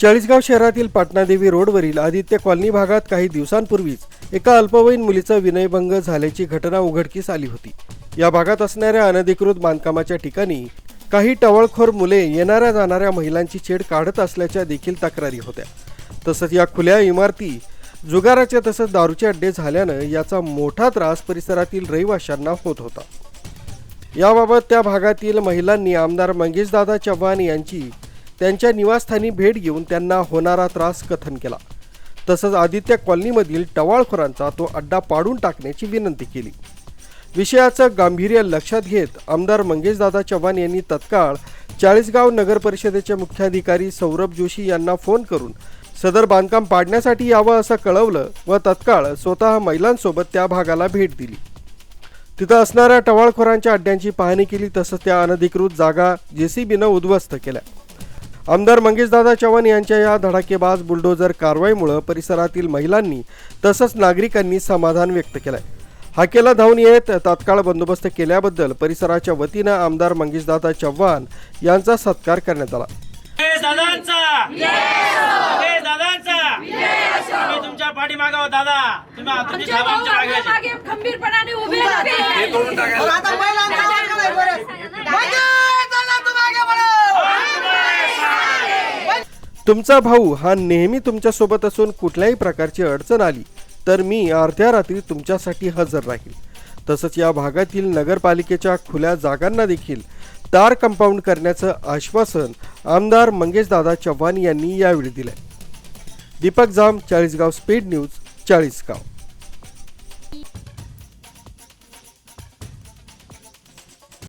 चाळीसगाव शहरातील पाटणादेवी रोडवरील आदित्य कॉलनी भागात काही दिवसांपूर्वीच एका अल्पवयीन मुलीचा विनयभंग झाल्याची घटना उघडकीस आली होती. या भागात असणाऱ्या अनधिकृत बांधकामाच्या ठिकाणी काही टवळखोर मुले येणाऱ्या जाणाऱ्या महिलांची छेड काढत असल्याच्या देखील तक्रारी होत्या. तसंच या खुल्या इमारती जुगाराच्या तसंच दारूचे अड्डे झाल्यानं याचा मोठा त्रास परिसरातील रहिवाशांना होत होता. याबाबत त्या भागातील महिलांनी आमदार मंगेशदादा चव्हाण यांची त्यांच्या निवासस्थानी भेट घेऊन त्यांना होणारा त्रास कथन केला. तसंच आदित्य कॉलनीमधील टवाळखोरांचा तो अड्डा पाडून टाकण्याची विनंती केली. विषयाचं गांभीर्य लक्षात घेत आमदार मंगेशदादा चव्हाण यांनी तत्काळ चाळीसगाव नगर परिषदेचे मुख्याधिकारी सौरभ जोशी यांना फोन करून सदर बांधकाम पाडण्यासाठी यावं असं कळवलं व तत्काळ स्वतः महिलांसोबत त्या भागाला भेट दिली. तिथं असणाऱ्या टवाळखोरांच्या अड्ड्यांची पाहणी केली तसंच त्या अनधिकृत जागा जेसीबीनं उद्ध्वस्त केल्या. आमदार मंगेशदादा चव्हाण यांच्या या धडाकेबाज बुलडोजर कारवाईमुळे परिसरातील महिलांनी तसंच नागरिकांनी समाधान व्यक्त केलंय. हाकेला धावून येत तात्काळ बंदोबस्त केल्याबद्दल परिसराच्या वतीनं आमदार मंगेशदादा चव्हाण यांचा सत्कार करण्यात आला. तुमच्या दादा. तुम्ही खंबीरपणाने उभे तुमचा भाऊ हा नेहमी तुमच्यासोबत असून कुठल्याही प्रकारची अडचण आली तर मी अर्ध्या रात्री तुमच्यासाठी हजर राहील. तसंच या भागातील नगरपालिकेच्या खुल्या जागांना देखील तार कंपाऊंड करण्याचं आश्वासन आमदार मंगेशदादा चव्हाण यांनी यावेळी दिलं दीपक जाम चाळीसगाव स्पीड न्यूज चाळीसगाव.